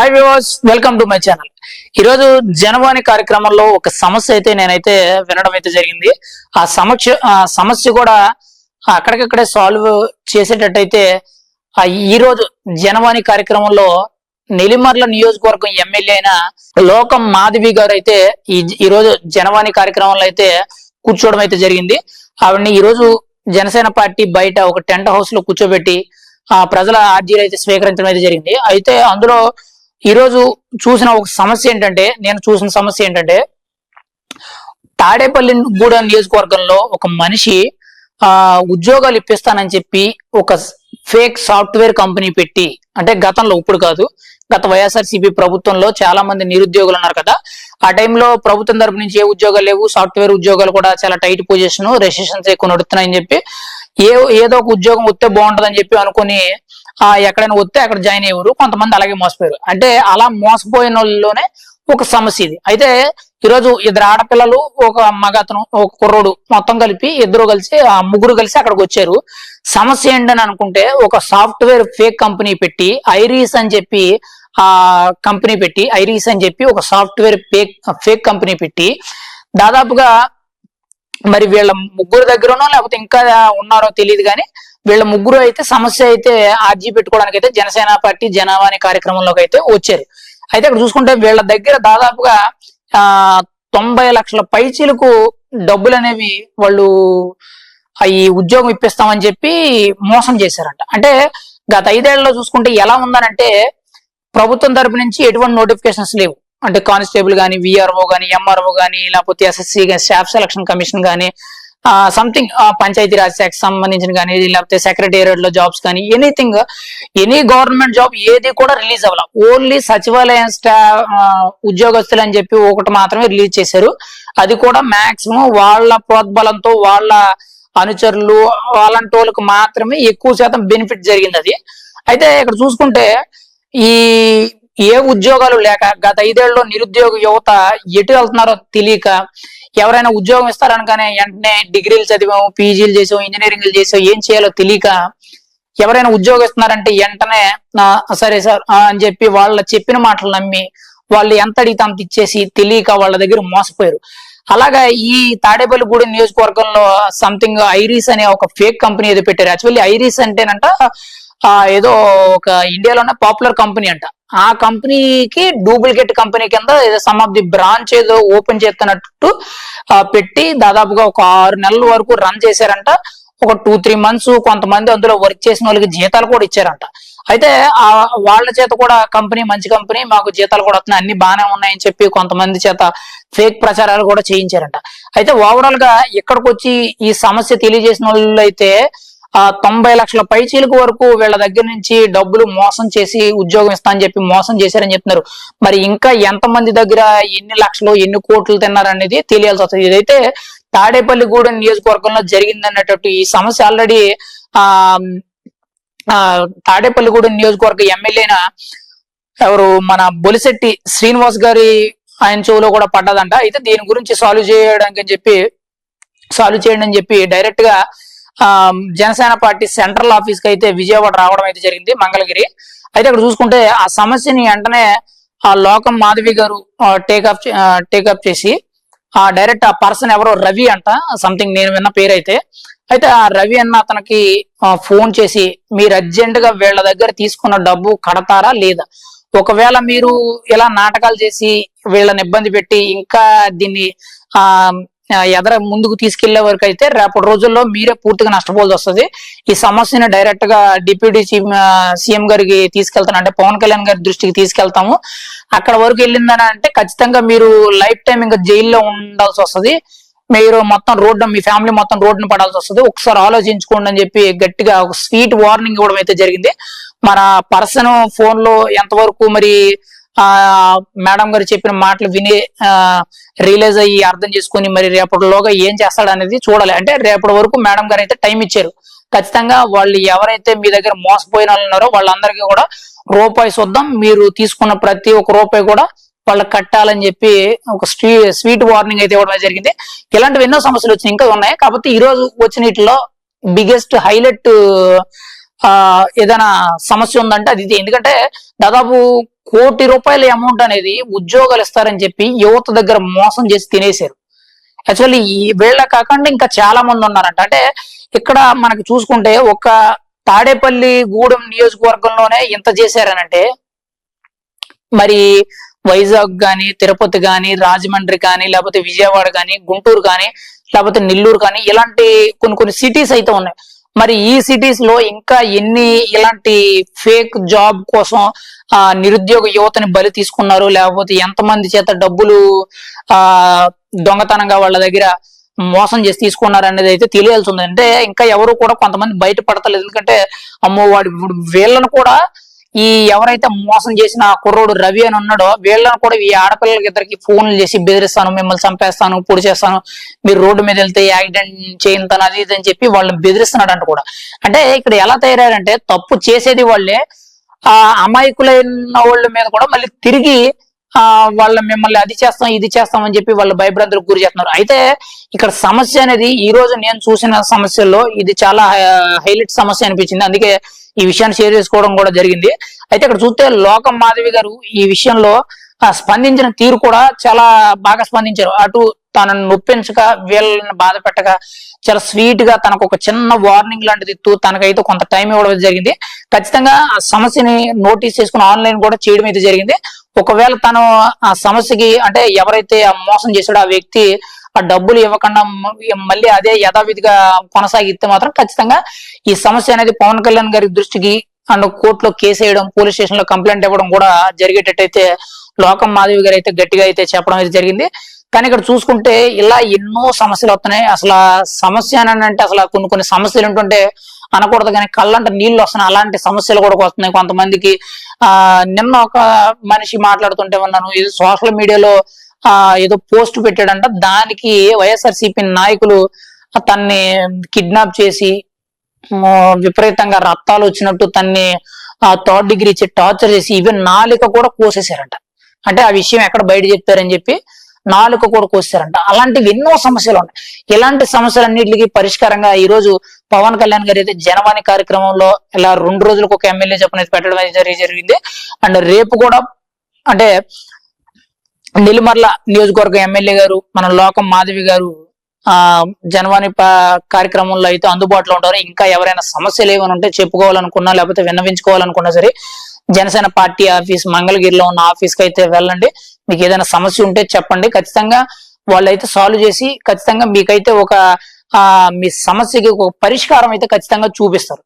Hi viewers welcome to my channel ఈరోజు జనవాణి కార్యక్రమంలో ఒక సమస్య అయితే నేనైతే వినడం అయితే జరిగింది. ఆ సమస్య ఆ సమస్య కూడా అక్కడికక్కడే సాల్వ్ చేసేటట్టయితే ఈరోజు ఈ రోజు జనవాణి కార్యక్రమంలో నెల్లిమర్ల నియోజకవర్గం ఎమ్మెల్యే అయిన లోకం మాధవి గారు అయితే ఈ ఈ రోజు జనవాణి కార్యక్రమంలో అయితే కూర్చోవడం అయితే జరిగింది. ఆవిడని ఈ రోజు జనసేన పార్టీ బయట ఒక టెంట్ హౌస్లో కూర్చోబెట్టి ఆ ప్రజల ఆర్జీలు అయితే స్వీకరించడం అయితే జరిగింది. అయితే అందులో ఈ రోజు చూసిన ఒక సమస్య ఏంటంటే నేను చూసిన సమస్య ఏంటంటే తాడేపల్లి గూడెం నియోజకవర్గంలో ఒక మనిషి ఆ ఉద్యోగాలు ఇప్పిస్తానని చెప్పి ఒక ఫేక్ సాఫ్ట్వేర్ కంపెనీ పెట్టి అంటే గతంలో ఇప్పుడు కాదు గత వైఎస్ఆర్సీపీ ప్రభుత్వంలో చాలా మంది నిరుద్యోగులు ఉన్నారు కదా ఆ టైంలో ప్రభుత్వం తరపు నుంచి ఏ ఉద్యోగాలు లేవు సాఫ్ట్వేర్ ఉద్యోగాలు కూడా చాలా టైట్ పొజిషన్ రెసిషన్స్ ఎక్కువ నడుస్తున్నాయని చెప్పి ఏ ఏదో ఒక ఉద్యోగం వస్తే బాగుంటుందని చెప్పి అనుకుని ఆ ఎక్కడైనా వస్తే అక్కడ జాయిన్ అయ్యారు కొంతమంది అలాగే మోసపోయారు. అంటే అలా మోసపోయిన వాళ్ళలోనే ఒక సమస్య ఇది. అయితే ఈరోజు ఇద్దరు ఆడపిల్లలు ఒక మగతను ఒక కుర్రోడు మొత్తం కలిపి ఇద్దరు కలిసి ఆ ముగ్గురు కలిసి అక్కడికి వచ్చారు. సమస్య ఏంటని అనుకుంటే ఒక సాఫ్ట్వేర్ ఫేక్ కంపెనీ పెట్టి ఐరీస్ అని చెప్పి ఆ కంపెనీ పెట్టి ఐరీస్ అని చెప్పి ఒక సాఫ్ట్వేర్ ఫేక్ ఫేక్ కంపెనీ పెట్టి దాదాపుగా మరి వీళ్ళ ముగ్గురు దగ్గరనో లేకపోతే ఇంకా ఉన్నారో తెలియదు కానీ వీళ్ళ ముగ్గురు అయితే సమస్య అయితే ఆర్జీ పెట్టుకోవడానికి అయితే జనసేన పార్టీ జనవాణి కార్యక్రమంలోకి అయితే వచ్చారు. అయితే ఇక్కడ చూసుకుంటే వీళ్ళ దగ్గర దాదాపుగా ఆ తొంభై లక్షల పైచీలకు డబ్బులు అనేవి వాళ్ళు ఈ ఉద్యోగం ఇప్పిస్తామని చెప్పి మోసం చేశారంట. అంటే గత ఐదేళ్ళలో చూసుకుంటే ఎలా ఉందనంటే ప్రభుత్వం తరపు నుంచి ఎటువంటి నోటిఫికేషన్స్ లేవు. అంటే కానిస్టేబుల్ కానీ విఆర్ఓ కానీ ఎంఆర్ఓ కానీ లేకపోతే ఎస్ఎస్సి స్టాఫ్ సెలక్షన్ కమిషన్ కానీ సంథింగ్ పంచాయతీ రాజ్ శాఖ సంబంధించిన కానీ లేకపోతే సెక్రటేరియట్లో జాబ్స్ కానీ ఎనీథింగ్ ఎనీ గవర్నమెంట్ జాబ్ ఏది కూడా రిలీజ్ అవ్వాల. ఓన్లీ సచివాలయం స్టా ఉద్యోగస్తులు అని చెప్పి ఒకటి మాత్రమే రిలీజ్ చేశారు. అది కూడా మాక్సిమం వాళ్ళ ప్రోద్బలంతో వాళ్ళ అనుచరులు అలాంటి వాళ్ళకి మాత్రమే ఎక్కువ శాతం బెనిఫిట్ జరిగింది అది. అయితే ఇక్కడ చూసుకుంటే ఈ ఏ ఉద్యోగాలు లేక గత ఐదేళ్ళలో నిరుద్యోగ యువత ఎటు వెళ్తున్నారో తెలియక ఎవరైనా ఉద్యోగం ఇస్తారనగానే వెంటనే డిగ్రీలు చదివాము పీజీలు చేసాం ఇంజనీరింగ్లు చేసాం ఏం చేయాలో తెలియక ఎవరైనా ఉద్యోగం ఇస్తున్నారంటే వెంటనే సరే సార్ అని చెప్పి వాళ్ళ చెప్పిన మాటలు నమ్మి వాళ్ళు ఎంత అడిగితే అంత ఇచ్చేసి తెలియక వాళ్ళ దగ్గర మోసపోయారు. అలాగా ఈ తాడేపల్లిగూడెం నియోజకవర్గంలో సంథింగ్ ఐరీస్ అనే ఒక ఫేక్ కంపెనీ ఏదో పెట్టారు. యాక్చువల్లీ ఐరీస్ అంటేనంట ఏదో ఒక ఇండియాలో ఉన్న పాపులర్ కంపెనీ అంట. ఆ కంపెనీకి డూప్లికేట్ కంపెనీ కింద సమ్ ఆఫ్ ది బ్రాంచ్ ఏదో ఓపెన్ చేస్తున్నట్టు పెట్టి దాదాపుగా ఒక ఆరు నెలల వరకు రన్ చేశారంట. ఒక టూ త్రీ మంత్స్ కొంతమంది అందులో వర్క్ చేసిన వాళ్ళకి జీతాలు కూడా ఇచ్చారంట. అయితే ఆ వాళ్ళ చేత కూడా కంపెనీ మంచి కంపెనీ మాకు జీతాలు కూడా వస్తున్నాయి అన్ని బాగానే ఉన్నాయని చెప్పి కొంతమంది చేత ఫేక్ ప్రచారాలు కూడా చేయించారంట. అయితే ఓవరాల్గా ఇక్కడికి వచ్చి ఈ సమస్య తెలియజేసిన వాళ్ళు అయితే ఆ తొంభై లక్షల పైచీలకు వరకు వీళ్ళ దగ్గర నుంచి డబ్బులు మోసం చేసి ఉద్యోగం ఇస్తా అని చెప్పి మోసం చేశారని చెప్తున్నారు. మరి ఇంకా ఎంత మంది దగ్గర ఎన్ని లక్షలు ఎన్ని కోట్లు తిన్నారనేది తెలియాల్సి వస్తుంది. ఇదైతే తాడేపల్లిగూడెం నియోజకవర్గంలో జరిగిందన్నట్టు ఈ సమస్య ఆల్రెడీ ఆ ఆ, తాడేపల్లిగూడెం నియోజకవర్గ ఎమ్మెల్యేన ఎవరు మన బొలిశెట్టి శ్రీనివాస్ గారి ఆయన చెవులో కూడా పడ్డదంట. అయితే దీని గురించి సాల్వ్ చేయడానికి అని చెప్పి సాల్వ్ చేయండి అని చెప్పి డైరెక్ట్గా జనసేన పార్టీ సెంట్రల్ ఆఫీస్కి అయితే విజయవాడ రావడం అయితే జరిగింది మంగళగిరి. అయితే అక్కడ చూసుకుంటే ఆ సమస్యని వెంటనే ఆ లోకం మాధవి గారు టేకప్ టేకప్ చేసి ఆ డైరెక్ట్ ఆ పర్సన్ ఎవరో రవి అంట సంథింగ్ నేను విన్న పేరు అయితే అయితే ఆ రవి అన్న అతనికి ఫోన్ చేసి మీరు అర్జెంట్గా వీళ్ళ దగ్గర తీసుకున్న డబ్బు కడతారా లేదా? ఒకవేళ మీరు ఇలా నాటకాలు చేసి వీళ్ళని ఇబ్బంది పెట్టి ఇంకా దీన్ని ఆ ఆ, ఎదర ముందుకు తీసుకెళ్ళే వరకు అయితే రేపటి రోజుల్లో మీరే పూర్తిగా నష్టపోవాల్సి వస్తుంది. ఈ సమస్యను డైరెక్ట్గా డిప్యూటీ సీఎం గారికి తీసుకెళ్తాను. అంటే పవన్ కళ్యాణ్ గారి దృష్టికి తీసుకెళ్తాము. అక్కడ వరకు వెళ్ళిందని అంటే ఖచ్చితంగా మీరు లైఫ్ టైం ఇంకా జైల్లో ఉండాల్సి వస్తుంది. మీరు మొత్తం రోడ్డు మీ ఫ్యామిలీ మొత్తం రోడ్డును పడాల్సి వస్తుంది. ఒకసారి ఆలోచించుకోండి అని చెప్పి గట్టిగా ఒక స్వీట్ వార్నింగ్ ఇవ్వడం అయితే జరిగింది. మన పర్సన్ ఫోన్లో ఎంతవరకు మరి ఆ మేడం గారు చెప్పిన మాటలు విని రియలైజ్ అయ్యి అర్థం చేసుకుని మరి రేపటిలోగా ఏం చేస్తాడు అనేది చూడాలి. అంటే రేపటి వరకు మేడం గారు అయితే టైం ఇచ్చారు. ఖచ్చితంగా వాళ్ళు ఎవరైతే మీ దగ్గర మోసపోయిన వాళ్ళు ఉన్నారో వాళ్ళందరికీ కూడా రూపాయి చూద్దాం మీరు తీసుకున్న ప్రతి ఒక్క రూపాయి కూడా వాళ్ళకి కట్టాలని చెప్పి ఒక స్వీట్ వార్నింగ్ అయితే ఇవ్వడం జరిగింది. ఇలాంటివి ఎన్నో సమస్యలు వచ్చినాయి. ఇంకా ఉన్నాయి. కాకపోతే ఈ రోజు వచ్చిన వీటిలో బిగ్గెస్ట్ హైలైట్ ఆ ఏదైనా సమస్య ఉందంటే అది ఇది. ఎందుకంటే దాదాపు కోటి రూపాయల అమౌంట్ అనేది ఉద్యోగాలు ఇస్తారని చెప్పి యువత దగ్గర మోసం చేసి తినేశారు. యాక్చువల్లీ ఈ వీళ్ళ కాకుండా ఇంకా చాలా మంది ఉన్నారంట. అంటే ఇక్కడ మనకి చూసుకుంటే ఒక తాడేపల్లి గూడెం నియోజకవర్గంలోనే ఇంత చేశారనంటే మరి వైజాగ్ గాని తిరుపతి గాని రాజమండ్రి కానీ లేకపోతే విజయవాడ కానీ గుంటూరు కానీ లేకపోతే నెల్లూరు కానీ ఇలాంటి కొన్ని కొన్ని సిటీస్ అయితే ఉన్నాయి. మరి ఈ సిటీస్లో ఇంకా ఎన్ని ఇలాంటి ఫేక్ జాబ్ కోసం ఆ నిరుద్యోగ యువతని బలి తీసుకున్నారు? లేకపోతే ఎంతమంది చేత డబ్బులు ఆ దొంగతనంగా వాళ్ళ దగ్గర మోసం చేసి తీసుకున్నారు అనేది అయితే తెలియాల్సి ఉంది. అంటే ఇంకా ఎవరు కూడా కొంతమంది బయట పడతలేదు ఎందుకంటే అమ్మో వాడు ఇప్పుడు వీళ్ళను కూడా ఈ ఎవరైతే మోసం చేసిన కుర్రోడు రవి అని ఉన్నాడో వీళ్ళని కూడా ఈ ఆడపిల్లలకి ఇద్దరికి ఫోన్లు చేసి బెదిరిస్తాను మిమ్మల్ని చంపేస్తాను పొడి చేస్తాను మీరు రోడ్డు మీద వెళ్తే యాక్సిడెంట్ చేయంతాను అది ఇది అని చెప్పి వాళ్ళని బెదిరిస్తున్నాడు అంట కూడా. అంటే ఇక్కడ ఎలా తయారయ్యారంటే తప్పు చేసేది వాళ్ళే ఆ అమాయకులైన వాళ్ళ మీద కూడా మళ్ళీ తిరిగి వాళ్ళ మిమ్మల్ని అది చేస్తాం ఇది చేస్తాం అని చెప్పి వాళ్ళ భయభ్రాంతులకు గురి చేస్తున్నారు. అయితే ఇక్కడ సమస్య అనేది ఈ రోజు నేను చూసిన సమస్యల్లో ఇది చాలా హైలైట్ సమస్య అనిపించింది. అందుకే ఈ విషయాన్ని షేర్ చేసుకోవడం కూడా జరిగింది. అయితే ఇక్కడ చూస్తే లోకం మాధవి గారు ఈ విషయంలో స్పందించిన తీరు కూడా చాలా బాగా స్పందించారు. అటు తనను నొప్పించక వీళ్ళని బాధ పెట్టక చాలా స్వీట్గా తనకు ఒక చిన్న వార్నింగ్ లాంటిది ఇస్తూ తనకైతే కొంత టైం ఇవ్వడం జరిగింది. ఖచ్చితంగా ఆ సమస్యని నోటీస్ చేసుకుని ఆన్లైన్ కూడా చేయడం అయితే జరిగింది. ఒకవేళ తను ఆ సమస్యకి అంటే ఎవరైతే ఆ మోసం చేశాడో ఆ వ్యక్తి ఆ డబ్బులు ఇవ్వకుండా మళ్ళీ అదే యథావిధిగా కొనసాగిస్తే మాత్రం ఖచ్చితంగా ఈ సమస్య అనేది పవన్ కళ్యాణ్ గారి దృష్టికి అండ్ కోర్టులో కేసు వేయడం పోలీస్ స్టేషన్లో కంప్లైంట్ ఇవ్వడం కూడా జరిగేటట్టయితే లోకం మాధవి గారు అయితే గట్టిగా అయితే చెప్పడం అయితే జరిగింది. కానీ ఇక్కడ చూసుకుంటే ఇలా ఎన్నో సమస్యలు వస్తున్నాయి. అసలు సమస్య అని అంటే అసలు కొన్ని కొన్ని సమస్యలు ఏంటంటే అనకూడదు కానీ కళ్ళంట నీళ్ళు వస్తున్నాయి. అలాంటి సమస్యలు కూడా వస్తున్నాయి కొంతమందికి. ఆ నిన్న ఒక మనిషి మాట్లాడుతుంటే ఉన్నాను. ఇది సోషల్ మీడియాలో ఆ ఏదో పోస్ట్ పెట్టాడంట. దానికి వైఎస్ఆర్సీపీ నాయకులు తన్ని కిడ్నాప్ చేసి విపరీతంగా రక్తాలు వచ్చినట్టు తన్ని థర్డ్ డిగ్రీ ఇచ్చి టార్చర్ చేసి ఈవెన్ నాలిక కూడా కోసేశారంట. అంటే ఆ విషయం ఎక్కడ బయట చెప్పారని చెప్పి నాలుక కూడా వస్తారంట అలాంటివి ఎన్నో సమస్యలు ఉన్నాయి. ఇలాంటి సమస్యలన్నిటికీ పరిష్కారంగా ఈ రోజు పవన్ కళ్యాణ్ గారు అయితే జనవాణి కార్యక్రమంలో ఇలా రెండు రోజులకు ఒక ఎమ్మెల్యే చెప్పిన పెట్టడం అయితే జరిగింది. అండ్ రేపు కూడా అంటే నిలుమర్ల నియోజకవర్గ ఎమ్మెల్యే గారు మన లోకం మాధవి గారు ఆ జనవాణి కార్యక్రమంలో అయితే అందుబాటులో ఉంటారు. ఇంకా ఎవరైనా సమస్యలు ఏమైనా ఉంటే చెప్పుకోవాలనుకున్నా లేకపోతే విన్నవించుకోవాలనుకున్నా సరే జనసేన పార్టీ ఆఫీస్ మంగళగిరిలో ఉన్న ఆఫీస్కి అయితే వెళ్ళండి. మీకు ఏదైనా సమస్య ఉంటే చెప్పండి. ఖచ్చితంగా వాళ్ళైతే సాల్వ్ చేసి ఖచ్చితంగా మీకైతే ఒక మీ సమస్యకి ఒక పరిష్కారం అయితే ఖచ్చితంగా చూపిస్తారు.